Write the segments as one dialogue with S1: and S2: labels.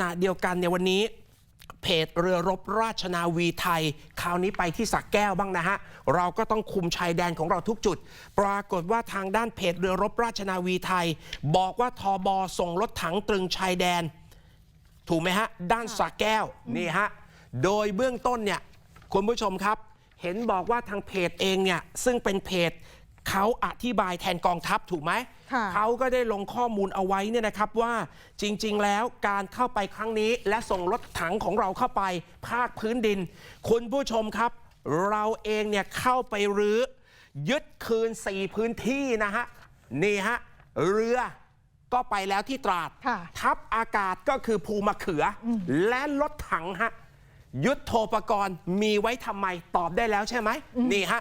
S1: ณะเดียวกันในยวันนี้เพจเรือรบราชนาวีไทย คราวนี้ไปที่สักแก้วบ้างนะฮะ เราก็ต้องคุมชายแดนของเราทุกจุด ปรากฏว่าทางด้านเพจเรือรบราชนาวีไทย บอกว่าทอบอส่งรถถังตรึงชายแดน ถูกไหมฮะ ด้านสักแก้วนี่ฮะ โดยเบื้องต้นเนี่ยคุณผู้ชมครับ เห็นบอกว่าทางเพจเองเนี่ยซึ่งเป็นเพจ เขาอธิบายแทนกองทัพถูกไหม
S2: ค่ะ
S1: เขาก็ได้ลงข้อมูลเอาไว้เนี่ยนะครับว่าจริง ๆ แล้วการเข้าไปครั้งนี้ และส่งรถถังของเราเข้าไปภาคพื้นดิน คุณผู้ชมครับ เราเองเนี่ยเข้าไปรื้อยึดคืน 4 พื้นที่นะฮะ นี่ฮะ เรือก็ไปแล้วที่ตราด
S2: ค่ะ
S1: ทัพอากาศก็คือภูมะเขืออและรถถังฮะยุทธโธปกรณ์มีไว้ทำไมตอบได้แล้วใช่ไหม นี่ฮะ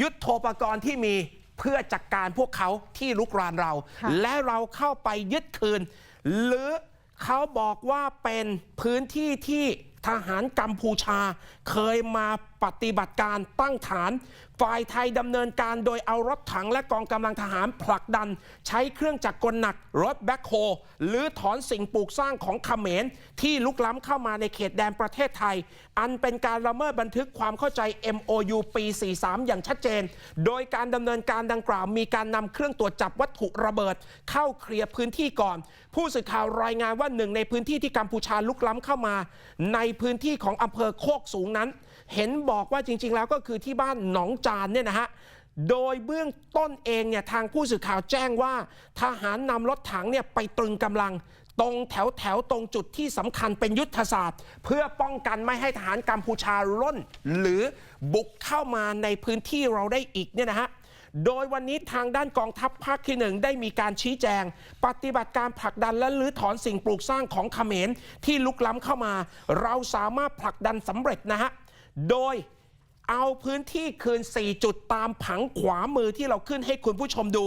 S1: ยุทธโธปกรณ์ที่มี เพื่อจัดการพวกเขาที่ลุกรานเรา
S2: ค่ะ
S1: และเราเข้าไปยึดคืน หรือเขาบอกว่าเป็นพื้นที่ที่ทหารกัมพูชาเคยมาปฏิบัติการตั้งฐาน ฝ่ายไทยดำเนินการโดยเอารถถังและกองกำลังทหารผลักดัน ใช้เครื่องจักรกลหนัก รถแบ็คโฮหรือถอนสิ่งปลูกสร้างของเขมร ที่ลุกล้ำเข้ามาในเขตแดนประเทศไทย อันเป็นการละเมิดบันทึกความเข้าใจ MOU ปี 43 อย่างชัดเจน โดยการดำเนินการดังกล่าว มีการนำเครื่องตรวจจับวัตถุระเบิด เข้าเคลียร์พื้นที่ก่อน ผู้สื่อข่าวรายงานว่าหนึ่งในพื้นที่ที่กัมพูชาลุกล้ำเข้ามา ในพื้นที่ของอำเภอโคกสูงนั้น เห็นบอกว่าจริง ๆ แล้วก็คือที่บ้านหนองจานเนี่ยนะฮะโดยเบื้องต้นเองเนี่ยทางผู้สื่อข่าวแจ้งว่า ทหารนำรถถังเนี่ยไปตรึงกำลัง ตรงแถวแถวๆตรงจุดที่สำคัญเป็นยุทธศาสตร์ เพื่อป้องกันไม่ให้ทหารกัมพูชาล่น หรือบุกเข้ามาในพื้นที่เราได้อีกเนี่ยนะฮะโดยวันนี้ทางด้านกองทัพภาคที่หนึ่งได้มีการชี้แจง ปฏิบัติการผลักดันและลื้อถอนสิ่งปลูกสร้างของเขมรที่ลุกล้ำเข้ามา เราสามารถผลักดันสำเร็จนะฮะ โดยเอาพื้นที่คืน 4 จุดตามผังขวามือที่เราขึ้นให้คุณผู้ชมดู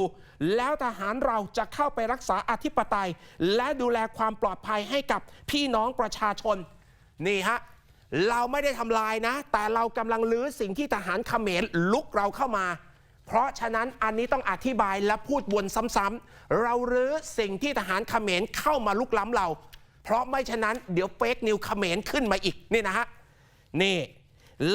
S1: แล้วทหารเราจะเข้าไปรักษาอธิปไตย และดูแลความปลอดภัยให้กับพี่น้องประชาชน นี่ฮะ เราไม่ได้ทำลายนะ แต่เรากำลังลื้อสิ่งที่ทหารเขมรลุกเราเข้ามา เพราะฉะนั้นอันนี้ต้องอธิบายและพูดวนซ้ำๆเรารื้อสิ่งที่ทหารเขมรเข้ามาลุกล้ำเรา เพราะไม่ฉะนั้นเดี๋ยวเฟกนิวเขมรขึ้นมาอีกนี่นะฮะนี่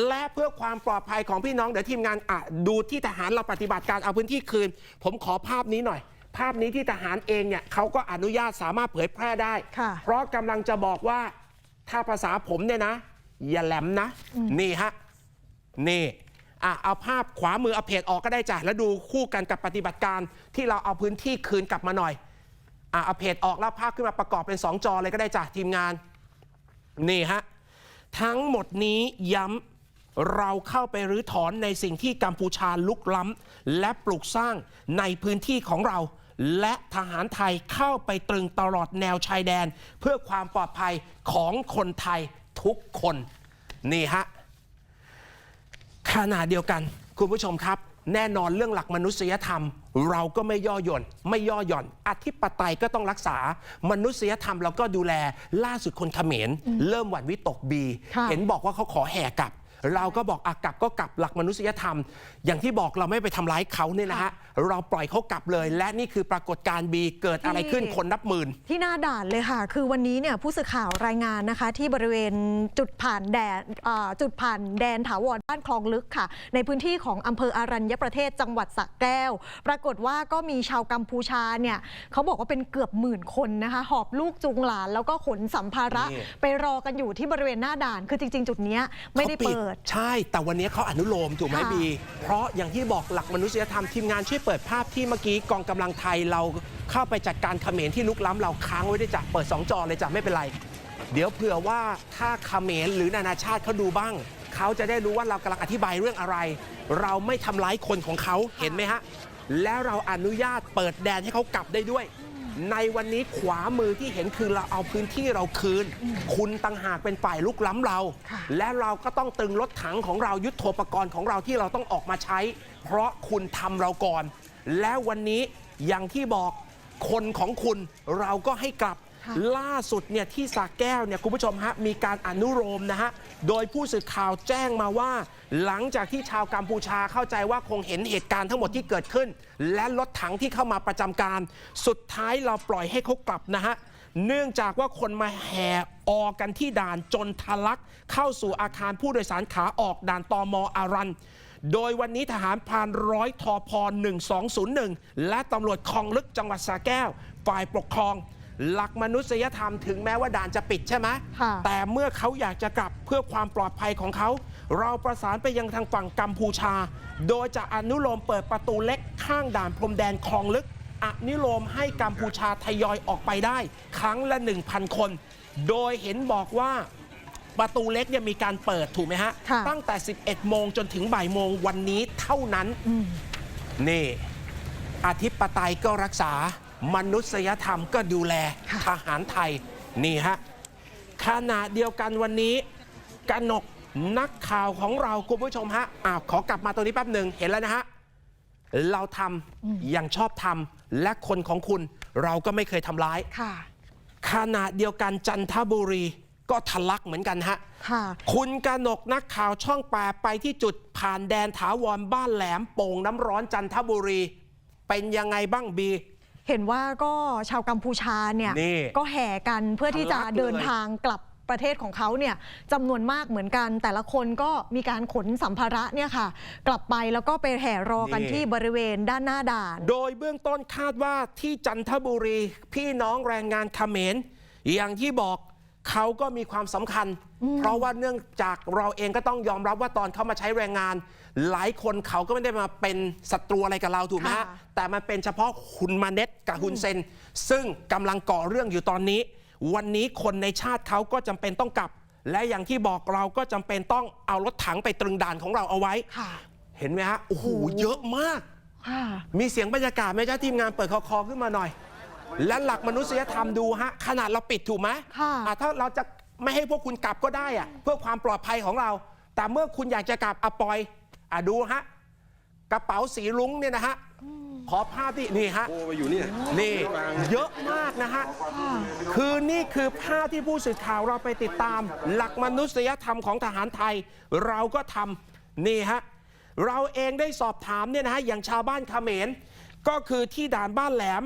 S1: และเพื่อความปลอดภัยของพี่น้องเดี๋ยวทีมงานอะดูที่ทหารเราปฏิบัติการเอาพื้นที่คืน ผมขอภาพนี้หน่อย ภาพนี้ที่ทหารเองเนี่ยเขาก็อนุญาตสามารถเผยแพร่ได้
S2: ค่ะ
S1: เพราะกำลังจะบอกว่าถ้าภาษาผมเนี่ยนะ อย่าแหลมนะ นี่ฮะ นี่อะเอาภาพขวามือเอาเพจออกก็ได้จ้ะแล้วดูคู่กันกับปฏิบัติการที่เราเอาพื้นที่คืนกลับมาหน่อยอะเอาเพจออกแล้วภาพขึ้นมาประกอบเป็น 2 จอเลยก็ได้จ้ะทีมงาน นี่ฮะ ทั้งหมดนี้ย้ำ เราเข้าไปรื้อถอนในสิ่งที่กัมพูชาลุกล้ำและปลูกสร้างในพื้นที่ของเรา และทหารไทยเข้าไปตรึงตลอดแนวชายแดน เพื่อความปลอดภัยของคนไทยทุกคน นี่ฮะขณะเดียวกัน คุณผู้ชมครับ แน่นอนเรื่องหลักมนุษยธรรม เราก็ไม่ย่อหย่อนไม่ย่อหย่อน อธิปไตยก็ต้องรักษา มนุษยธรรมเราก็ดูแลล่าสุดคนเขมรเริ่มหวั่นวิตกบี
S2: ค่ะ
S1: เห็นบอกว่าเขาขอแห่กลับ เราก็บอกอากลับก็กลับหลักมนุษยธรรม อย่างที่บอกเราไม่ไปทำร้ายเขาเนี่ยนะฮะเราปล่อยเขากลับเลย และนี่คือปรากฏการณ์บีเกิดอะไรขึ้นคนนับหมื่น
S2: ที่หน้าด่านเลยค่ะ คือวันนี้เนี่ยผู้สื่อข่าวรายงานนะคะ ที่บริเวณจุดผ่านแดนอ่าจุดผ่านแดนถาวรบ้านคลองลึกค่ะ ในพื้นที่ของอำเภออารัญญประเทศจังหวัดสระแก้ว ปรากฏว่าก็มีชาวกัมพูชาเนี่ยเขาบอกว่าเป็นเกือบหมื่นคนนะคะ หอบลูกจูงหลานแล้วก็ขนสัมภาระ
S1: นี่
S2: ไปรอกันอยู่ที่บริเวณหน้าด่าน คือจริง ๆ จุดเนี้ยไม่ได้
S1: ขา
S2: เปิด
S1: ใช่ แต่วันนี้เขาอนุโลมถูกไหม
S2: ค่ะ
S1: บี เพราะอย่างที่บอกหลักมนุษยธรรมทีมงานช่วยเปิดภาพที่เมื่อกี้กองกำลังไทยเราเข้าไปจัดการเขมรที่ลุกล้ำเราค้างไว้ด้วยจ้ะเปิด 2 จอเลยจ้ะไม่เป็นไร เดี๋ยวเผื่อว่าถ้าเขมรหรือนานาชาติเขาดูบ้าง เขาจะได้รู้ว่าเรากำลังอธิบายเรื่องอะไร เราไม่ทำร้ายคนของเขาเห็นไหมฮะ แล้วเราอนุญาตเปิดแดนให้เขากลับได้ด้วย ในวันนี้ขวามือที่เห็นคือเราเอาพื้นที่เราคืน คุณต่างหากเป็นฝ่ายลุกล้ำเรา
S2: ค่ะ
S1: และเราก็ต้องตึงรถถังของเรายุทโธปกรณ์ของเราที่เราต้องออกมาใช้ เพราะคุณทำเราก่อน แล้ววันนี้อย่างที่บอกคนของคุณเราก็ให้กลับ
S2: ค่ะ
S1: ล่าสุดเนี่ยที่สระแก้วเนี่ยคุณผู้ชมฮะมีการอนุโลมนะฮะโดยผู้สื่อข่าวแจ้งมาว่า หลังจากที่ชาวกัมพูชาเข้าใจว่าคงเห็นเหตุการณ์ทั้งหมดที่เกิดขึ้น และรถถังที่เข้ามาประจำการ สุดท้ายเราปล่อยให้เขากลับนะฮะเนื่องจากว่าคนมาแห่ออกันที่ด่านจนทะลักเข้าสู่อาคารผู้โดยสารขาออกด่านตอมอารันโดยวันนี้ทหารพรานร้อยทอพ1201 และตำรวจคลองลึกจังหวัดสระแก้ว ฝ่ายปกครอง หลักมนุษยธรรมถึงแม้ว่าด่านจะปิดใช่ไหม
S2: ค่ะ
S1: แต่เมื่อเขาอยากจะกลับเพื่อความปลอดภัยของเขา เราประสานไปยังทางฝั่งกัมพูชา โดยจะอนุโลมเปิดประตูเล็กข้างด่านพรมแดนคลองลึก อนุโลมให้กัมพูชาทยอยออกไปได้ ครั้งละ 1,000 คน โดยเห็นบอกว่าประตูเล็กเนี่ยมีการเปิดถูกไหมฮะ
S2: ค่ะ
S1: ตั้งแต่ 11 โมงจนถึงบ่ายโมงวันนี้เท่านั้น
S2: อืม
S1: นี่ อธิปไตยก็รักษา มนุษยธรรมก็ดูแล
S2: ค่ะ
S1: ทหารไทยนี่ฮะขณะเดียวกันวันนี้กนกนักข่าวของเราคุณผู้ชมฮะอ้าวขอกลับมาตรงนี้แป๊บหนึ่งเห็นแล้วนะฮะเราทำอย่างชอบทำและคนของคุณเราก็ไม่เคยทำร้าย
S2: ค่ะ
S1: ขณะเดียวกันจันทบุรีก็ทะลักเหมือนกันฮะ
S2: ค่ะ
S1: คุณกนกนักข่าวช่องแปดไปที่จุดผ่านแดนถาวรบ้านแหลมโป่งน้ำร้อนจันทบุรี เป็นยังไงบ้างบี
S2: เห็นว่าก็ชาวกัมพูชาเนี่ย
S1: นี่
S2: ก็แห่กันเพื่อที่จะ
S1: ทะลักเลย
S2: เดินทางกลับประเทศของเขาเนี่ยจำนวนมากเหมือนกัน แต่ละคนก็มีการขนสัมภาระเนี่ยค่ะ กลับไปแล้วก็ไปแห่รอกันที่บริเวณด้านหน้าด่าน
S1: โดยเบื้องต้นคาดว่าที่จันทบุรี พี่น้องแรงงานเขมรอย่างที่บอกเขาก็มีความสำคัญ เพราะว่าเนื่องจากเราเองก็ต้องยอมรับว่าตอนเขามาใช้แรงงาน หลายคนเขาก็ไม่ได้มาเป็นศัตรูอะไรกับเราถูกไหมฮะ
S2: ค่ะ
S1: แต่มันเป็นเฉพาะคุณมาเน็ตกับฮุนเซน ซึ่งกำลังก่อเรื่องอยู่ตอนนี้ วันนี้คนในชาติเขาก็จำเป็นต้องกลับ และอย่างที่บอกเราก็จำเป็นต้องเอารถถังไปตรึงด่านของเราเอาไว้
S2: ค่ะ
S1: เห็นไหมฮะโอ้โหเยอะมาก
S2: ค่ะ
S1: มีเสียงบรรยากาศไหมจ้าทีมงานเปิดคอคอขึ้นมาหน่อย และหลักมนุษยธรรมดูฮะ ขนาดเราปิดถูกไหม
S2: ค่ะ
S1: อ่ถ้าเราจะไม่ให้พวกคุณกลับก็ได้อะเพื่อความปลอดภัยของเรา แต่เมื่อคุณอยากจะกลับอะปล่อย อะดูฮะกระเป๋าสีลุ้งเนี่ยนะฮะขอภาพที่นี่ฮะ
S3: โอ้ไปอยู่นี่
S1: นี่เยอะมากนะฮะคือนี่คือภาพที่ผู้สื่อข่าวเราไปติดตาม หลักมนุษยธรรมของทหารไทย เราก็ทำนี่ฮะเราเองได้สอบถามเนี่ยนะฮะอย่างชาวบ้านเขมร ก็คือที่ด่านบ้านแหลม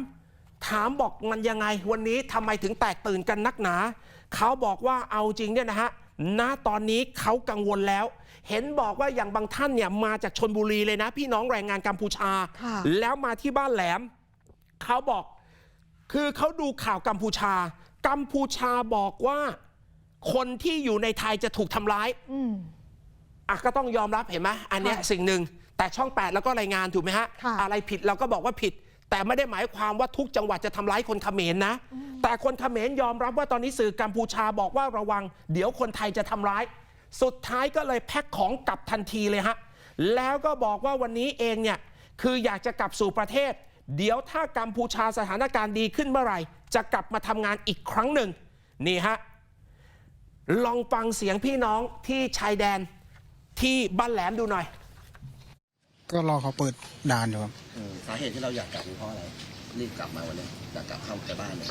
S1: ถามบอกมันยังไงวันนี้ทำไมถึงแตกตื่นกันนักหนา เขาบอกว่าเอาจริงเนี่ยนะฮะณตอนนี้เขากังวลแล้ว เห็นบอกว่าอย่างบางท่านเนี่ยมาจากชนบุรีเลยนะ พี่น้องแรงงานกัมพูชา
S2: ค่ะ
S1: แล้วมาที่บ้านแหลม เขาบอกคือเขาดูข่าวกัมพูชา กัมพูชาบอกว่าคนที่อยู่ในไทยจะถูกทำร้าย
S2: อืม
S1: อะก็ต้องยอมรับเห็นไหมอันเนี้ย
S2: ค่ะ
S1: สิ่งหนึ่งแต่ช่อง8แล้วก็รายงานถูกไหมฮะ
S2: ค่ะ
S1: อะไรผิดเราก็บอกว่าผิด แต่ไม่ได้หมายความว่าทุกจังหวัดจะทำร้ายคนเขมรนะ แต่คนเขมรยอมรับว่าตอนนี้สื่อกัมพูชาบอกว่าระวัง เดี๋ยวคนไทยจะทำร้าย สุดท้ายก็เลยแพ็คของกลับทันทีเลยฮะ แล้วก็บอกว่าวันนี้เองเนี่ย คืออยากจะกลับสู่ประเทศ เดี๋ยวถ้ากัมพูชาสถานการณ์ดีขึ้นเมื่อไหร่ จะกลับมาทำงานอีกครั้งหนึ่ง นี่ฮะ ลองฟังเสียงพี่น้องที่ชายแดนที่บ้านแหลมดูหน่อย
S4: ก็รอเขาเปิดด่านอยู่ครับ
S3: อืมสาเหตุที่เราอยากกลับคือเพราะอะไรรีบกลับมาวันนี้อยากกลับเข้าไปบ้านเนี่ย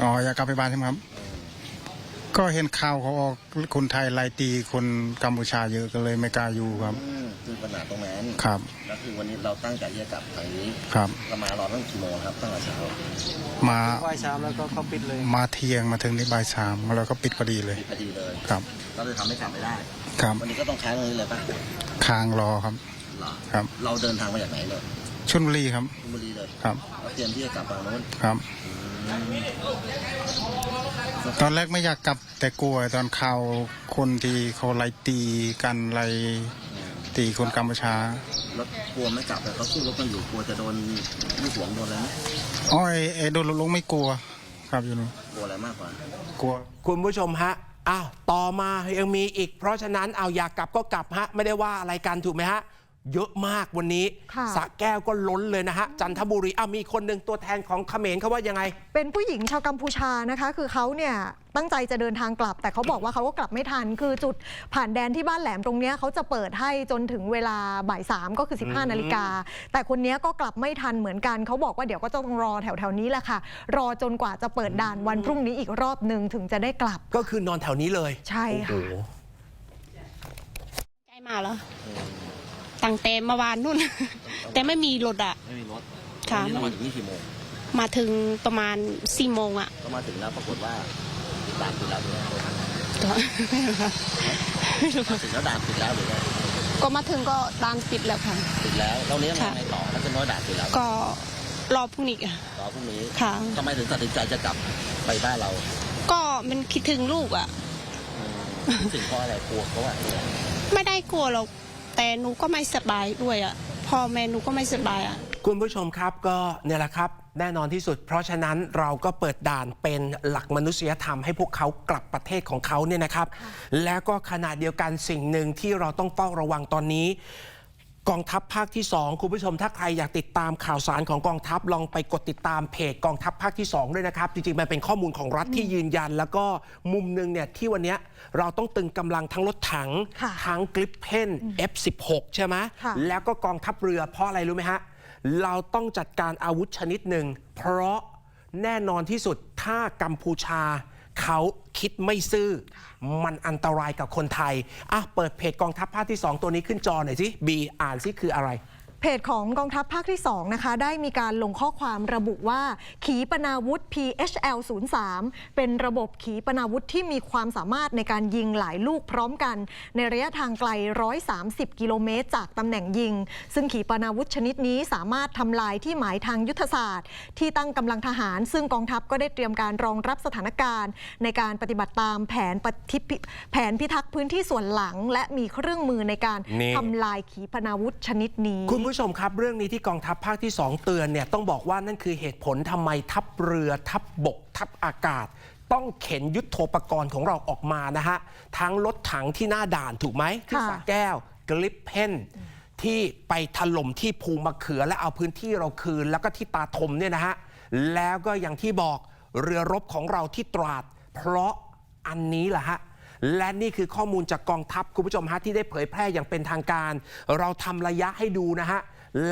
S4: อ๋ออยากกลับไปบ้านใช่ไหมครับ ก็เห็นข่าวเขาออกคนไทยไล่ตีคนกัมพูชาเยอะก็เลยไม่กล้าอยู่ครับ
S3: อืมคือปัญหาตรงนั้น
S4: ครับ
S3: แล้วคือวันนี้เราตั้งใจที่จะกลับทางนี้
S4: ครับ
S3: เรามารอตั้งกี่โมงครับตั้งแต่เช้า
S4: มา
S5: ไหว้เช้าแล้วก็เขาปิดเลย
S4: มาเที่ยงมาถึงในบ่ายสามแล้วก็ปิดพอดีเลย
S3: ปิดพอดีเลย
S4: ครับ
S3: ก็เลยทำให้กลับไม่ได้
S4: ครับ
S3: วันนี้ก็ต้องค้างตรงนี้เลยป่ะ
S4: ค้างรอครับ
S3: เหรอ
S4: ครับ
S3: เราเดินทางมาจากไหนเลย
S4: ชลบุรีครับ
S3: ชลบุรีเลย
S4: ครับ
S3: เราเตรียมที่จะกลับฝั่งโน้น
S4: ครับ
S3: อืม
S4: ตอนแรกไม่อยากกลับแต่กลัวตอนข่าวคนที่เขาไล่ตีกันไล่ตีคนกัมพูชา
S3: แล้วกลัวไม่กลับแต่เขาสู้รบกันอยู่กลัวจะโดนลูกหลวงโดนอะไรไหม
S4: อ้อยไอ้โดนลงไม่กลัวครับอยู่นู่น
S3: กลัวอะไรมากกว่า
S4: กลัว
S1: คุณผู้ชมฮะอ้าวต่อมายังมีอีก เพราะฉะนั้นเอาอยากกลับก็กลับฮะ ไม่ได้ว่าอะไรกันถูกไหมฮะ เยอะมากวันนี้
S2: ค่ะ
S1: สระแก้วก็ล้นเลยนะฮะ จันทบุรีอ้าวมีคนหนึ่งตัวแทนของเขมรเขาว่ายังไง
S2: เป็นผู้หญิงชาวกัมพูชานะคะ คือเขาเนี่ยตั้งใจจะเดินทางกลับ แต่เขาบอกว่าเขาก็กลับไม่ทัน คือจุดผ่านแดนที่บ้านแหลมตรงเนี้ยเขาจะเปิดให้จนถึงเวลาบ่ายสามก็คือ 15 นาฬิกา แต่คนเนี้ยก็กลับไม่ทันเหมือนกัน เขาบอกว่าเดี๋ยวก็ต้องรอแถวๆนี้แหละค่ะ รอจนกว่าจะเปิดด่านวันพรุ่งนี้อีกรอบหนึ่งถึงจะได้กลับ
S1: ก็คือนอนแถวนี้เลย
S2: ใช่
S1: โอ้
S2: ค่ะ
S1: โห
S6: ใจมาเหรอ ตั้งแต่เมื่อวานนู่น แต่ไม่มีรถอะ
S3: ไม่มีรถ
S6: ค่ะ
S3: วันนี้เรามาถึงนี่กี่โมง
S5: มาถึงประมาณสี่โมงอะ
S3: ก็มาถึงแล้วปรากฏว่าด่านปิดแล้วหรือไง
S5: ก็ไม่รู้ค่ะไม่รู้
S3: มาถึงแล้วด่านปิดแล้วหรือไง
S5: ก็มาถึงก็ร้านปิดแล้วค่ะ
S3: ปิดแล้วแล้วนี้ยัง
S5: ค่ะ
S3: ไงต่อถ้าจะน้อยด่านปิดแล้ว
S5: ก็รอพรุ่งนี้อะ
S3: รอพรุ่งนี้
S5: ค่ะ
S3: ทำไมถึงตัดสินใจจะกลับไปบ้านเรา
S5: ก็มันคิดถึงลูกอะ
S3: อืมสิ่งเพราะอะไรกลัวเขาว่าอะไร
S5: ไม่ได้กลัวหรอก แต่หนูก็ไม่สบายด้วยอะพ่อแม่หนูก็ไม่สบายอะ
S1: คุณผู้ชมครับก็เนี่ยแหละครับแน่นอนที่สุด เพราะฉะนั้นเราก็เปิดด่านเป็นหลักมนุษยธรรมให้พวกเขากลับประเทศของเขาเนี่ยนะครับ แล้วก็ขณะเดียวกันสิ่งหนึ่งที่เราต้องเฝ้าระวังตอนนี้ กองทัพภาคที่ 2 คุณผู้ชมถ้าใครอยากติดตามข่าวสารของกองทัพลองไปกดติดตามเพจกองทัพภาคที่ 2 ด้วยนะครับ จริงๆ มันเป็นข้อมูลของรัฐที่ยืนยัน แล้วก็มุมหนึ่งเนี่ยที่วันเนี้ยเราต้องตึงกำลังทั้งรถถัง
S2: ค่ะ
S1: ทั้งกริปเพน F16 ใช่ไหม
S2: ค่ะ
S1: แล้วก็กองทัพเรือเพราะอะไรรู้ไหมฮะเราต้องจัดการอาวุธชนิดหนึ่งเพราะแน่นอนที่สุดถ้ากัมพูชา เขาคิดไม่ซื่อ มันอันตรายกับคนไทยอะเปิดเพจกองทัพภาคที่ 2 ตัวนี้ขึ้นจอหน่อยสิบีอ่านสิคืออะไร
S2: เพจของกองทัพภาคที่ 2 นะคะ ได้มีการลงข้อความระบุว่า ขีปนาวุธ PHL 03เป็นระบบขีปนาวุธที่มีความสามารถในการยิงหลายลูกพร้อมกัน ในระยะทางไกล 130 กิโลเมตร จากตำแหน่งยิง ซึ่งขีปนาวุธชนิดนี้สามารถทำลายที่หมายทางยุทธศาสตร์ ที่ตั้งกำลังทหาร ซึ่งกองทัพก็ได้เตรียมการรองรับสถานการณ์ ในการปฏิบัติตามแผนปฏิพิแผนพิทักษ์พื้นที่ส่วนหลัง และมีเครื่องมือในการ
S1: นี่
S2: ทำลายขีปนาวุธชนิดนี้
S1: คุณผู้ชมครับ เรื่องนี้ที่กองทัพภาคที่ 2 เตือนเนี่ยต้องบอกว่านั่นคือเหตุผลทำไมทัพเรือทัพบบก ทัพอากาศ ต้องเข็นยุทโธปกรณ์ของเราออกมานะฮะ ทั้งรถถังที่หน้าด่านถูกไหมที่สระแก้ว กลิปเพนที่ไปถล่มที่ภูมะเขือและเอาพื้นที่เราคืน แล้วก็ที่ตาทมเนี่ยนะฮะ แล้วก็อย่างที่บอกเรือรบของเราที่ตราด เพราะอันนี้แหละฮะ และนี่คือข้อมูลจากกองทัพคุณผู้ชมฮะที่ได้เผยแพร่อย่างเป็นทางการ เราทำระยะให้ดูนะฮะ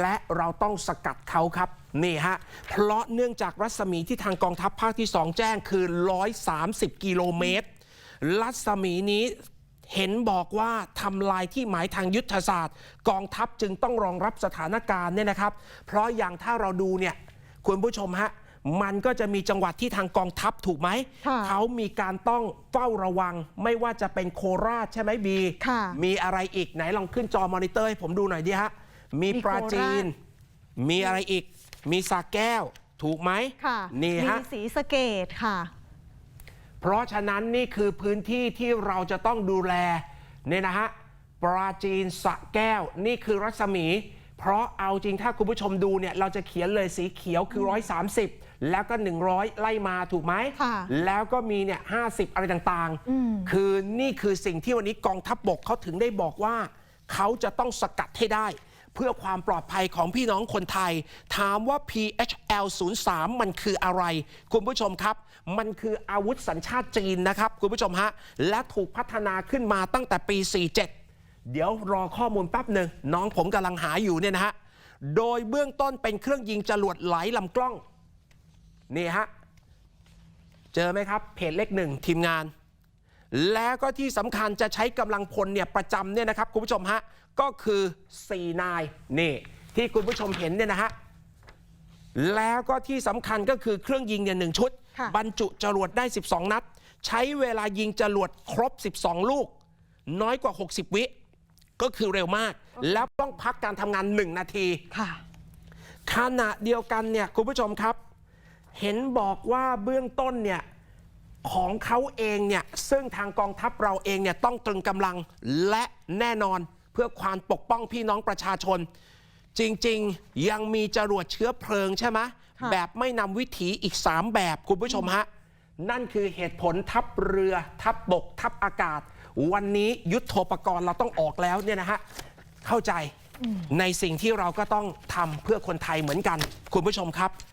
S1: และเราต้องสกัดเขาครับนี่ฮะเพราะเนื่องจากรัศมีที่ทางกองทัพภาคที่ 2 แจ้งคือ 130 กิโลเมตร รัศมีนี้เห็นบอกว่าทำลายที่หมายทางยุทธศาสตร์ กองทัพจึงต้องรองรับสถานการณ์เนี่ยนะครับ เพราะอย่างถ้าเราดูเนี่ยคุณผู้ชมฮะ มันก็จะมีจังหวัดที่ทางกองทัพถูกไหม
S2: ค่ะ
S1: เขามีการต้องเฝ้าระวัง ไม่ว่าจะเป็นโคราชใช่ไหมบี
S2: ค่ะ
S1: มีอะไรอีกไหนลองขึ้นจอมอนิเตอร์ให้ผมดูหน่อยดิฮะ มี
S2: มี
S1: ปราจีน
S2: โครา
S1: มีอะไรอีก มีสาแก้ว ถูกไหม
S2: ค่ะ
S1: นี่
S2: มี
S1: ฮะ
S2: สีสะเกตค่ะ
S1: เพราะฉะนั้นนี่คือพื้นที่ที่เราจะต้องดูแลเนี่ยนะฮะ ปราจีนสระแก้ว นี่คือรัศมี เพราะเอาจริงถ้าคุณผู้ชมดูเนี่ยเราจะเขียนเลยสีเขียวคือ 130 แล้วก็ 100 ไล่มาถูกไหม
S2: ค่ะ
S1: แล้วก็มีเนี่ย50อะไรต่างๆคือนี่คือสิ่งที่วันนี้กองทัพบบกเขาถึงได้บอกว่า เขาจะต้องสกัดให้ได้ เพื่อความปลอดภัยของพี่น้องคนไทย ถามว่า PHL 03มันคืออะไร คุณผู้ชมครับ มันคืออาวุธสัญชาติจีนนะครับ คุณผู้ชมฮะ และถูกพัฒนาขึ้นมาตั้งแต่ปี 47 เดี๋ยวรอข้อมูลแป๊บหนึ่งน้องผมกำลังหาอยู่เนี่ยนะฮะ โดยเบื้องต้นเป็นเครื่องยิงจรวดไหลลำกล้อง นี่ฮะ เจอไหมครับ เพจเลขหนึ่งทีมงาน แล้วก็ที่สำคัญจะใช้กำลังพลเนี่ยประจำเนี่ยนะครับคุณผู้ชมฮะ ก็คือ 4 นายนี่ที่คุณผู้ชมเห็นเนี่ยนะฮะ แล้วก็ที่สำคัญก็คือเครื่องยิงเนี่ยหนึ่งชุด
S2: ค่ะ
S1: บรรจุจรวดได้ 12 นัด ใช้เวลายิงจรวดครบ 12 ลูก น้อยกว่า 60 วิก็คือเร็วมาก แล้วต้องพักการทำงาน 1 นาที
S2: ค่ะ
S1: ขณะเดียวกันเนี่ยคุณผู้ชมครับ เห็นบอกว่าเบื้องต้นเนี่ยของเขาเองเนี่ยซึ่งทางกองทัพเราเองเนี่ยต้องตรึงกำลังและแน่นอนเพื่อความปกป้องพี่น้องประชาชน จริงๆ ยังมีจรวดเชื้อเพลิงใช่ไหม
S2: ค่ะ
S1: แบบไม่นำวิถีอีก 3 แบบคุณผู้ชมฮะ นั่นคือเหตุผลทัพเรือทัพบบก ทัพอากาศ วันนี้ยุทโธปกรณ์เราต้องออกแล้วเนี่ยนะฮะ เข้าใจในสิ่งที่เราก็ต้องทำเพื่อคนไทยเหมือนกัน คุณผู้ชมครับ